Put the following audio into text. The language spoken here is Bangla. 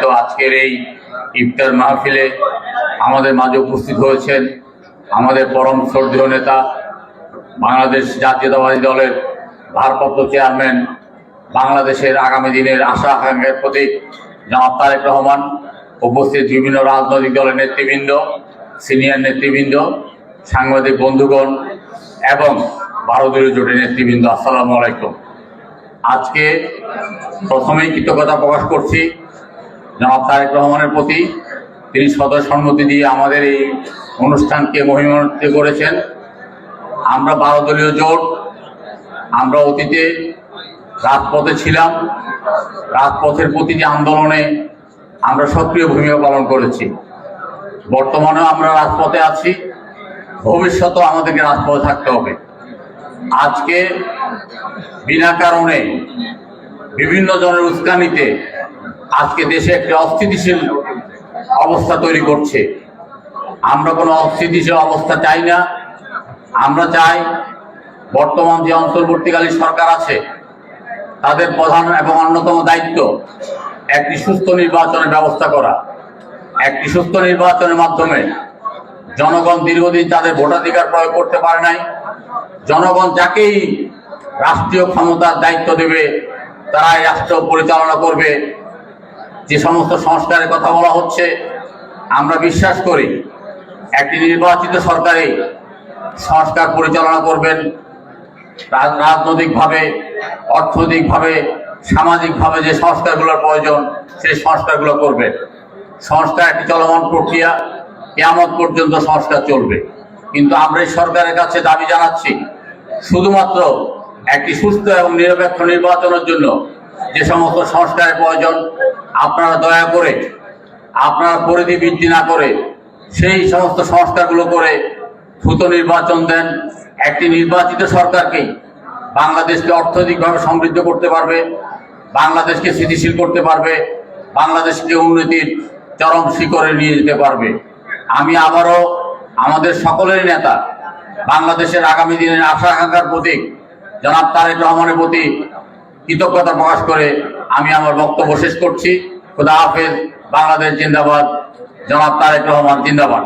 তো আজকের এই ইফতার মাহফিলে আমাদের মাঝে উপস্থিত হয়েছেন আমাদের পরম শ্রদ্ধেয় নেতা বাংলাদেশ জাতীয়তাবাদী দলের ভারপ্রাপ্ত চেয়ারম্যান, বাংলাদেশের আগামী দিনের আশা আকাঙ্ক্ষার প্রতীক জনাব তারেক রহমান, উপস্থিত বিভিন্ন রাজনৈতিক দলের নেতৃবৃন্দ, সিনিয়র নেতৃবৃন্দ, সাংবাদিক বন্ধুগণ এবং ভারতীয় জোটের নেতৃবৃন্দ, আসসালামু আলাইকুম। আজকে প্রথমেই কৃতজ্ঞতা প্রকাশ করছি জনাব তারেক রহমানের প্রতি তিনি সদয় সম্মতি দিয়ে আমাদের এই অনুষ্ঠানকে মহিমান্বিত করেছেন। আমরা বারো দলীয় জোট, আমরা অতীতে রাজপথে ছিলাম, রাজপথের প্রতিটি আন্দোলনে আমরা সক্রিয় ভূমিকা পালন করেছি। বর্তমানেও আমরা রাজপথে আছি, ভবিষ্যতেও আমাদেরকে রাজপথে থাকতে হবে। আজকে বিনা কারণে বিভিন্ন জনের উস্কানিতে আজকে দেশে একটি অস্থিতিশীল অবস্থা তৈরি করছে। আমরা কোনো অস্থিতিশীল অবস্থা চাই না। আমরা চাই বর্তমান যে অন্তর্বর্তীকালীন সরকার আছে, তাদের প্রধান এবং অন্যতম দায়িত্ব একটি সুস্থ নির্বাচনের ব্যবস্থা করা। একটি সুস্থ নির্বাচনের মাধ্যমে জনগণ দীর্ঘদিন তাদের ভোটাধিকার প্রয়োগ করতে পারে নাই। জনগণ যাকেই রাষ্ট্রীয় ক্ষমতার দায়িত্ব দেবে, তারাই রাষ্ট্র পরিচালনা করবে। যে সমস্ত সংস্কারের কথা বলা হচ্ছে, আমরা বিশ্বাস করি একটি নির্বাচিত সরকারে সংস্কার পরিচালনা করবেন। রাজনৈতিকভাবে, অর্থনৈতিকভাবে, সামাজিকভাবে যে সংস্কারগুলোর প্রয়োজন, সেই সংস্কারগুলো করবে সংস্কার একটি চলমান প্রক্রিয়া কেমন পর্যন্ত সংস্কার চলবে। কিন্তু আমরা এই সরকারের কাছে দাবি জানাচ্ছি, শুধুমাত্র একটি সুস্থ এবং নিরপেক্ষ নির্বাচনের জন্য যে সমস্ত সংস্কারের প্রয়োজন, আপনারা দয়া করে, আপনারা পরিধি বৃদ্ধি না করে সেই সমস্ত সংস্কারগুলো করে দ্রুত নির্বাচন দেন। একটি নির্বাচিত সরকারকেই বাংলাদেশকে অর্থনৈতিকভাবে সমৃদ্ধ করতে পারবে, বাংলাদেশকে স্থিতিশীল করতে পারবে, বাংলাদেশকে উন্নতির চরম শিখরে নিয়ে যেতে পারবে। আমি আবারও আমাদের সকলের নেতা, বাংলাদেশের আগামী দিনের আশা আকাঙ্ক্ষার প্রতীক, জনাব তারেক রহমানের প্রতি কৃতজ্ঞতা প্রকাশ করে আমি আমার বক্তব্য শেষ করছি। খুদা হাফেজ, বাংলাদেশ জিন্দাবাদ। জনাব তারেক রহমান, জিন্দাবাদ।